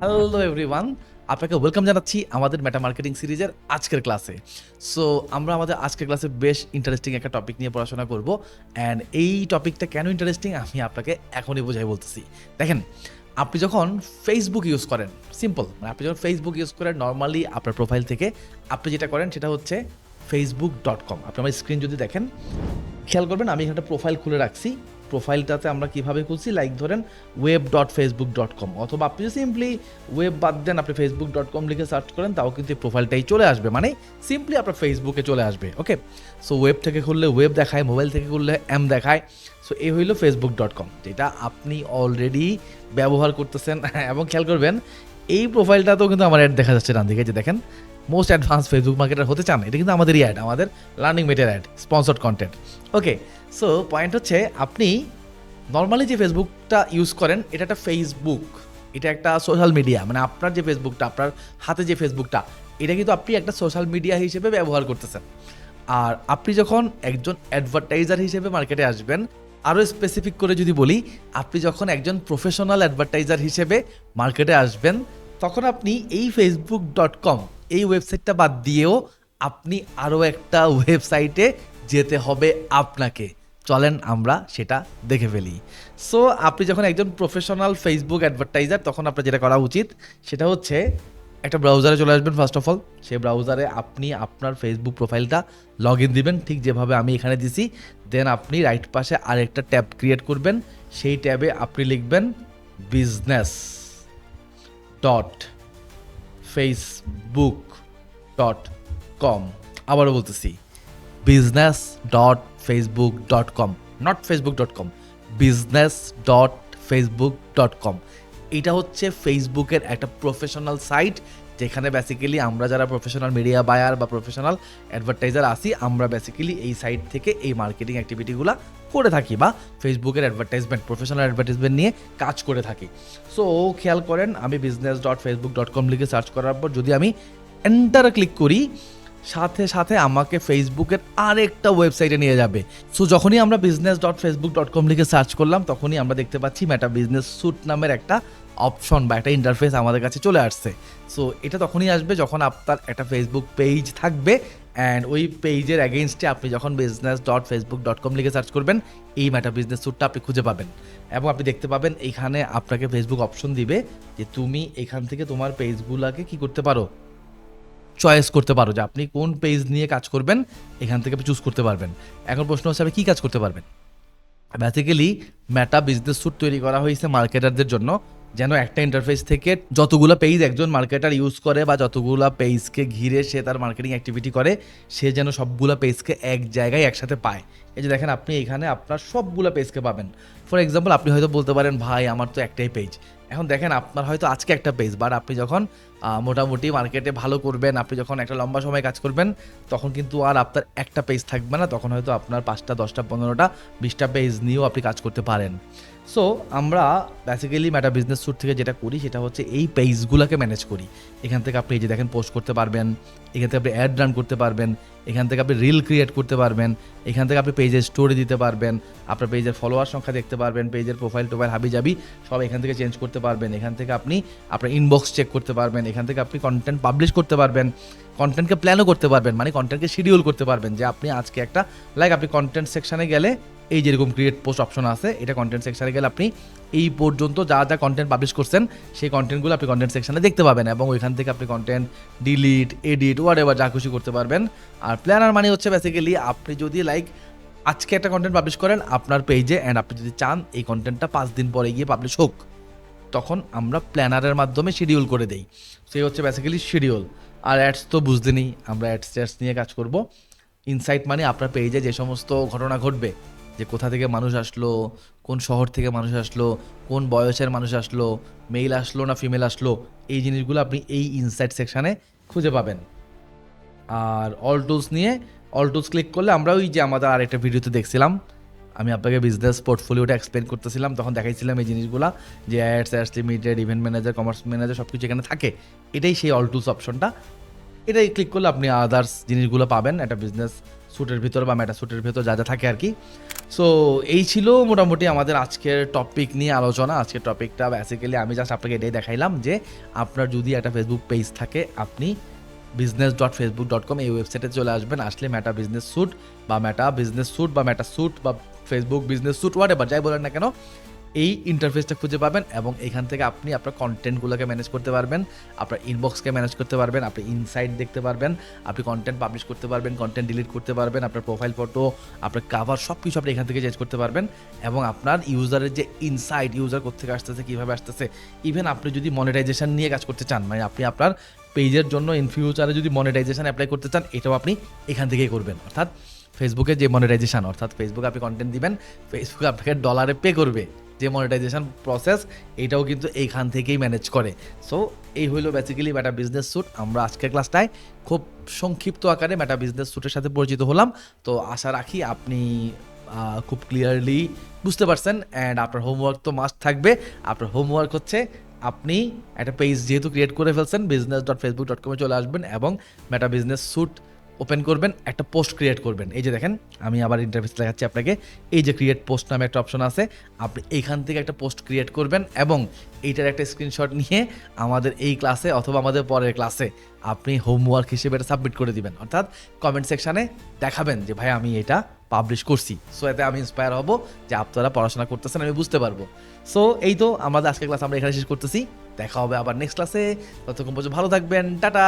Hello everyone আপনাকে welcome জানাচ্ছি আমাদের মেটা মার্কেটিং সিরিজের আজকের ক্লাসে সো আমরা আমাদের আজকের ক্লাসে বেশ ইন্টারেস্টিং একটা টপিক নিয়ে পড়াশোনা করব অ্যান্ড এই টপিকটা কেন ইন্টারেস্টিং আমি আপনাকে এখনই বোঝাই বলতেছি। দেখেন, আপনি যখন ফেসবুক ইউজ করেন সিম্পল মানে আপনি যখন ফেসবুক ইউজ করেন নর্মালি আপনার প্রোফাইল থেকে আপনি যেটা করেন সেটা হচ্ছে ফেসবুক ডট কম আপনি আমার স্ক্রিন যদি দেখেন, খেয়াল করবেন আমি এখানে একটা প্রোফাইল খুলে রাখছি। প্রোফাইলটাতে আমরা কীভাবে খুলছি লাইক ধরেন web dot Facebook dot com অথবা আপনি সিম্পলি ওয়েব বাদ দেন, আপনি ফেসবুক ডট কম লিখে সার্চ করেন, তাও কিন্তু এই প্রোফাইলটাই চলে আসবে। মানে সিম্পলি আপনার ফেসবুকে চলে আসবে ওকে সো ওয়েব থেকে খুললে ওয়েব দেখায় মোবাইল থেকে খুললে এম দেখায়। সো এই হইল ফেসবুক ডট কম যেটা আপনি অলরেডি ব্যবহার করতেছেন। এবং খেয়াল করবেন, এই প্রোফাইলটাতেও কিন্তু আমার অ্যাড দেখা যাচ্ছে ডান দিকে যে দেখেন মোস্ট অ্যাডভান্স ফেসবুক মার্কেটার হতে চান, এটা কিন্তু আমাদেরই অ্যাড আমাদের learning মেটের ad sponsored content okay so point হচ্ছে, আপনি নর্মালি যে ফেসবুকটা ইউজ করেন, এটা একটা ফেসবুক এটা একটা সোশ্যাল মিডিয়া মানে আপনার যে ফেসবুকটা আপনার হাতে যে ফেসবুকটা এটা কিন্তু আপনি একটা সোশ্যাল মিডিয়া হিসেবে ব্যবহার করতেছেন। আর আপনি যখন একজন অ্যাডভার্টাইজার হিসেবে মার্কেটে আসবেন আরও স্পেসিফিক করে যদি বলি, আপনি যখন একজন প্রফেশনাল অ্যাডভার্টাইজার হিসেবে মার্কেটে আসবেন, তখন আপনি এই ফেসবুক ডট কম এই ওয়েবসাইটটা বাদ দিয়েও আপনি আরও একটা ওয়েবসাইটে যেতে হবে আপনাকে। চলেন আমরা সেটা দেখে ফেলি। সো আপনি যখন একজন প্রফেশনাল ফেসবুক অ্যাডভার্টাইজার তখন আপনার যেটা করা উচিত, সেটা হচ্ছে একটা ব্রাউজারে চলে আসবেন ফার্স্ট অফ অল সেই ব্রাউজারে আপনি আপনার ফেসবুক প্রোফাইলটা লগ ইন দিবেন। ঠিক যেভাবে আমি এখানে দিছি দেন আপনি রাইট পাশে আরেকটা ট্যাব ক্রিয়েট করবেন। সেই ট্যাবে আপনি লিখবেন business dot Facebook dot com আবারও বলতেছি business dot Facebook dot com not Facebook dot com business dot Facebook dot com এটা হচ্ছে ফেসবুকের একটা প্রফেশনাল সাইট যেখানে বেসিক্যালি আমরা যারা প্রফেশনাল মিডিয়া বায়ার বা প্রফেশনাল অ্যাডভার্টাইজার আসি আমরা বেসিক্যালি এই সাইট থেকে এই মার্কেটিং অ্যাক্টিভিটিগুলো করে থাকি বা ফেসবুকের অ্যাডভার্টাইজমেন্ট প্রফেশনাল অ্যাডভার্টাইজমেন্ট নিয়ে কাজ করে থাকি। সো খেয়াল করেন, আমি business dot Facebook dot com লিখে সার্চ করার পর যদি আমি এন্টার ক্লিক করি সাথে সাথে আমাকে ফেসবুকের আরেকটা ওয়েবসাইটে নিয়ে যাবে। সো যখনই আমরা business dot Facebook dot com লিখে সার্চ করলাম, তখনই আমরা দেখতে পাচ্ছি মেটা বিজনেস স্যুট নামের একটা অপশন বা একটা ইন্টারফেস আমাদের কাছে চলে আসছে। সো এটা তখনই আসবে যখন আপনার একটা ফেসবুক পেজ থাকবে অ্যান্ড ওই পেজের অ্যাগেনস্টে আপনি যখন business dot Facebook dot com লিখে সার্চ করবেন, এই ম্যাটা বিজনেস স্যুটটা আপনি খুঁজে পাবেন। এবং আপনি দেখতে পাবেন এখানে আপনাকে ফেসবুক অপশন দিবে যে তুমি এখান থেকে তোমার পেজগুলোকে কি করতে পারো? চয়েস করতে পারো যে আপনি কোন পেজ নিয়ে কাজ করবেন, এখান থেকে আপনি চুজ করতে পারবেন। এখন প্রশ্ন হচ্ছে, আপনি কী কাজ করতে পারবেন? বেসিক্যালি ম্যাটা বিজনেস স্যুট তৈরি করা হয়েছে মার্কেটারদের জন্য। যেন একটা ইন্টারফেস থেকে যতগুলো পেজ একজন মার্কেটার ইউজ করে বা যতগুলো পেজকে ঘিরে সে তার মার্কেটিং অ্যাক্টিভিটি করে, সে যেন সবগুলো পেজকে এক জায়গায় একসাথে পায়। এই যে দেখেন আপনি এখানে আপনার সবগুলো পেজকে পাবেন। ফর এক্সাম্পল আপনি হয়তো বলতে পারেন, ভাই, আমার তো একটাই পেজ এখন দেখেন আপনার হয়তো আজকে একটা পেজ বাট আপনি যখন মোটামুটি মার্কেটে ভালো করবেন, আপনি যখন একটা লম্বা সময় কাজ করবেন, তখন কিন্তু আর আপনার একটা পেজ থাকবে না, তখন হয়তো আপনার পাঁচটা, দশটা, পনেরোটা, বিশটা পেজ নিয়েও আপনি কাজ করতে পারেন। সো আমরা বেসিক্যালি ম্যাটা বিজনেস স্যুট থেকে যেটা করি, সেটা হচ্ছে এই পেজগুলোকে ম্যানেজ করি। এখান থেকে আপনি এই যে দেখেন পোস্ট করতে পারবেন, এখান থেকে আপনি অ্যাড রান করতে পারবেন, এখান থেকে আপনি রিল ক্রিয়েট করতে পারবেন, এখান থেকে আপনি পেজের স্টোরি দিতে পারবেন, আপনার পেজের ফলোয়ার সংখ্যা দেখতে পারবেন পেজের প্রোফাইল টোফাইল হাবি যাবি সব এখান থেকে চেঞ্জ করতে পারবেন। এখান থেকে আপনি আপনার ইনবক্স চেক করতে পারবেন, এখান থেকে আপনি কন্টেন্ট পাবলিশ করতে পারবেন কন্টেন্টকে প্ল্যানও করতে পারবেন মানে কন্টেন্টকে শিডিউল করতে পারবেন যে আপনি আজকে একটা লাইক আপনি কন্টেন্ট সেকশানে গেলে এই যেরকম ক্রিয়েট পোস্ট অপশন আছে, এটা কন্টেন্ট সেকশনে গেলে আপনি এই পর্যন্ত যা যা কন্টেন্ট পাবলিশ করছেন, সেই কন্টেন্টগুলো আপনি কন্টেন্ট সেকশনে দেখতে পাবেন এবং ওইখান থেকে আপনি content delete edit whatever যা খুশি করতে পারবেন। আর প্ল্যানার মানে হচ্ছে বেসিক্যালি আপনি যদি লাইক আজকে একটা কন্টেন্ট পাবলিশ করেন আপনার পেজে অ্যান্ড আপনি যদি চান এই কন্টেন্টটা পাঁচ দিন পরে গিয়ে পাবলিশ হোক, তখন আমরা প্ল্যানারের মাধ্যমে শিডিউল করে দেই। সেই হচ্ছে বেসিক্যালি শিডিউল আর অ্যাডস তো বুঝতেনি আমরা অ্যাডস ট্যাডস নিয়ে কাজ করব। ইনসাইট মানে আপনার পেজে যে সমস্ত ঘটনা ঘটবে যে কোথা থেকে মানুষ আসলো, কোন শহর থেকে মানুষ আসলো, কোন বয়সের মানুষ আসলো মেল আসলো না ফিমেল আসলো, এই জিনিসগুলো আপনি এই ইনসাইট সেকশানে খুঁজে পাবেন। আর অল টুলস নিয়ে অল টুলস ক্লিক করলে আমরা ওই যে আমাদের আরেকটা ভিডিওতে দেখছিলাম, আমি আপনাকে বিজনেস পোর্টফোলিওটা এক্সপ্লেন করতেছিলাম, তখন দেখাইছিলাম এই জিনিসগুলো, যে ads ads limited event manager commerce manager সব কিছু এখানে থাকে। এটাই সেই অল টুলস অপশনটা এটাই ক্লিক করলে আপনি আদার্স জিনিসগুলো পাবেন, একটা বিজনেস স্যুটের ভিতর বা মেটা স্যুটের ভিতর যা যা থাকে আর কি। সো এই ছিল মোটামুটি আমাদের আজকের টপিক নিয়ে আলোচনা। আজকের টপিকটা বেসিক্যালি আমি জাস্ট আপনাকে এটাই দেখাইলাম যে, আপনার যদি একটা ফেসবুক পেজ থাকে, আপনি business dot Facebook dot com এই ওয়েবসাইটে চলে আসবেন, আসলে ম্যাটা বিজনেস স্যুট বা ম্যাটা বিজনেস স্যুট বা ম্যাটা স্যুট বা Facebook business suite whatever যাই বলেন না কেন এই ইন্টারফেসটা খুঁজে পাবেন এবং এখান থেকে আপনি আপনার কন্টেন্টগুলোকে ম্যানেজ করতে পারবেন, আপনার ইনবক্সকে ম্যানেজ করতে পারবেন, আপনি ইনসাইট দেখতে পারবেন, আপনি কন্টেন্ট পাবলিশ করতে পারবেন কন্টেন্ট ডিলিট করতে পারবেন, আপনার প্রোফাইল ফটো আপনার কাভার সব কিছু আপনি এখান থেকে চেঞ্জ করতে পারবেন এবং আপনার ইউজারের যে ইনসাইট ইউজার কোথেকে আসতেছে, কীভাবে আসতেছে ইভেন আপনি যদি মনিটাইজেশন নিয়ে কাজ করতে চান মানে আপনি আপনার পেজের জন্য ইন ফিউচারে যদি মনিটাইজেশন অ্যাপ্লাই করতে চান, এটাও আপনি এখান থেকেই করবেন। অর্থাৎ ফেসবুকে যে মনিটাইজেশন অর্থাৎ ফেসবুকে আপনি কন্টেন্ট দিবেন ফেসবুক আপনাকে ডলারে পে করবে। যে মনিটাইজেশন প্রসেস এইটাও কিন্তু এইখান থেকেই ম্যানেজ করে। সো এই হইল বেসিক্যালি মেটা বিজনেস স্যুট আমরা আজকের ক্লাসটায় খুব সংক্ষিপ্ত আকারে মেটা বিজনেস স্যুটের সাথে পরিচিত হলাম। তো আশা রাখি আপনি খুব ক্লিয়ারলি বুঝতে পারছেন। অ্যান্ড আপনার হোমওয়ার্ক তো মাস্ট থাকবে। আপনার হোমওয়ার্ক হচ্ছে আপনি একটা পেজ যেহেতু ক্রিয়েট করে ফেলছেন বিজনেস ডট ফেসবুক ডট কমে চলে আসবেন এবং মেটা বিজনেস স্যুট ওপেন করবেন, একটা পোস্ট ক্রিয়েট করবেন। এই যে দেখেন, আমি আবার ইন্টারফেস দেখাচ্ছি আপনাকে। এই যে ক্রিয়েট পোস্ট নামে একটা অপশন আছে, আপনি এইখান থেকে একটা পোস্ট ক্রিয়েট করবেন এবং এইটার একটা স্ক্রিনশট নিয়ে আমাদের এই ক্লাসে অথবা আমাদের পরের ক্লাসে আপনি হোমওয়ার্ক হিসেবে এটা সাবমিট করে দিবেন। অর্থাৎ কমেন্ট সেকশানে দেখাবেন যে, ভাই, আমি এটা পাবলিশ করছি। সো এতে আমি ইন্সপায়ার হব যে, আপনারা পড়াশোনা করতেছেন, আমি বুঝতে পারব। সো এই তো আমাদের আজকের ক্লাস আমরা এখানে শেষ করতেছি। দেখা হবে আবার নেক্সট ক্লাসে ততক্ষণ পর্যন্ত ভালো থাকবেন। টাটা!